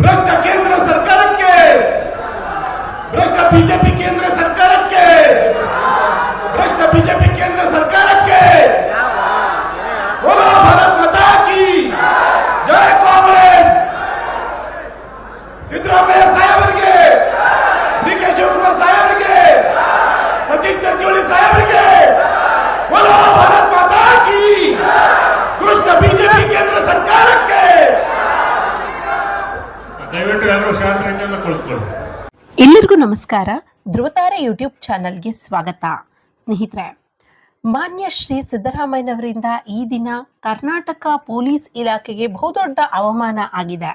भ्रष्ट केंद्र सरकार के भ्रष्ट बीजेपी ಎಲ್ಲರಿಗೂ ನಮಸ್ಕಾರ. ಧ್ರುವತಾರೆ ಯೂಟ್ಯೂಬ್ ಚಾನಲ್ಗೆ ಸ್ವಾಗತ. ಸ್ನೇಹಿತರೆ, ಮಾನ್ಯ ಶ್ರೀ ಸಿದ್ದರಾಮಯ್ಯನವರಿಂದ ಈ ದಿನ ಕರ್ನಾಟಕ ಪೊಲೀಸ್ ಇಲಾಖೆಗೆ ಬಹುದೊಡ್ಡ ಅವಮಾನ ಆಗಿದೆ.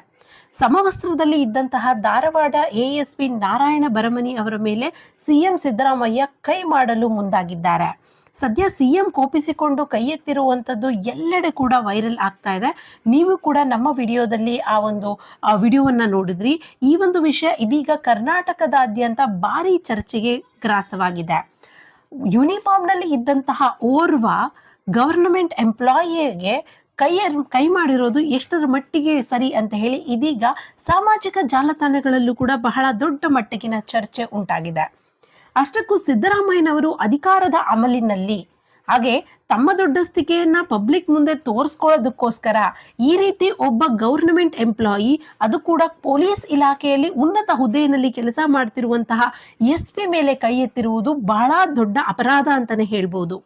ಸಮವಸ್ತ್ರದಲ್ಲಿ ಇದ್ದಂತಹ ಧಾರವಾಡ ಎಎಸ್ಪಿ ನಾರಾಯಣ ಬರಮನಿ ಅವರ ಮೇಲೆ ಸಿಎಂ ಸಿದ್ದರಾಮಯ್ಯ ಕೈ ಮಾಡಲು ಮುಂದಾಗಿದ್ದಾರೆ. ಸದ್ಯ ಸಿ ಎಂ ಕೋಪಿಸಿಕೊಂಡು ಕೈ ಎತ್ತಿರುವಂಥದ್ದು ಎಲ್ಲೆಡೆ ಕೂಡ ವೈರಲ್ ಆಗ್ತಾ ಇದೆ. ನೀವು ಕೂಡ ನಮ್ಮ ವಿಡಿಯೋದಲ್ಲಿ ಆ ಒಂದು ವಿಡಿಯೋವನ್ನು ನೋಡಿದ್ರಿ. ಈ ಒಂದು ವಿಷಯ ಇದೀಗ ಕರ್ನಾಟಕದಾದ್ಯಂತ ಭಾರಿ ಚರ್ಚೆಗೆ ಗ್ರಾಸವಾಗಿದೆ. ಯೂನಿಫಾರ್ಮ್ನಲ್ಲಿ ಇದ್ದಂತಹ ಓರ್ವ ಗವರ್ನಮೆಂಟ್ ಎಂಪ್ಲಾಯಿಗೆ ಕೈ ಕೈ ಮಾಡಿರೋದು ಎಷ್ಟರ ಮಟ್ಟಿಗೆ ಸರಿ ಅಂತ ಹೇಳಿ ಇದೀಗ ಸಾಮಾಜಿಕ ಜಾಲತಾಣಗಳಲ್ಲೂ ಕೂಡ ಬಹಳ ದೊಡ್ಡ ಮಟ್ಟಿಗಿನ ಚರ್ಚೆ ಉಂಟಾಗಿದೆ. ಅಷ್ಟಕ್ಕೂ ಸಿದ್ದರಾಮಯ್ಯನವರು ಅಧಿಕಾರದ ಅಮಲಿನಲ್ಲಿ. ಹಾಗೆ ತಮ್ಮ ದೊಡ್ಡಸ್ತಿಕೆಯನ್ನ ಪಬ್ಲಿಕ್ ಮುಂದೆ ತೋರಿಸ್ಕೊಳ್ಳೋದಕ್ಕೋಸ್ಕರ ಈ ರೀತಿ ಒಬ್ಬ ಗೌರ್ನಮೆಂಟ್ ಎಂಪ್ಲಾಯಿ ಅದು ಕೂಡ ಪೊಲೀಸ್ ಇಲಾಖೆಯಲ್ಲಿ ಉನ್ನತ ಹುದ್ದೆಯಲ್ಲಿ ಕೆಲಸ ಮಾಡ್ತಿರುವಂತಹ ಎಸ್ ಪಿ ಮೇಲೆ ಕೈ ಎತ್ತಿರುವುದು ಬಹಳ ದೊಡ್ಡ ಅಪರಾಧ ಅಂತಾನೆ ಹೇಳ್ಬೋದು.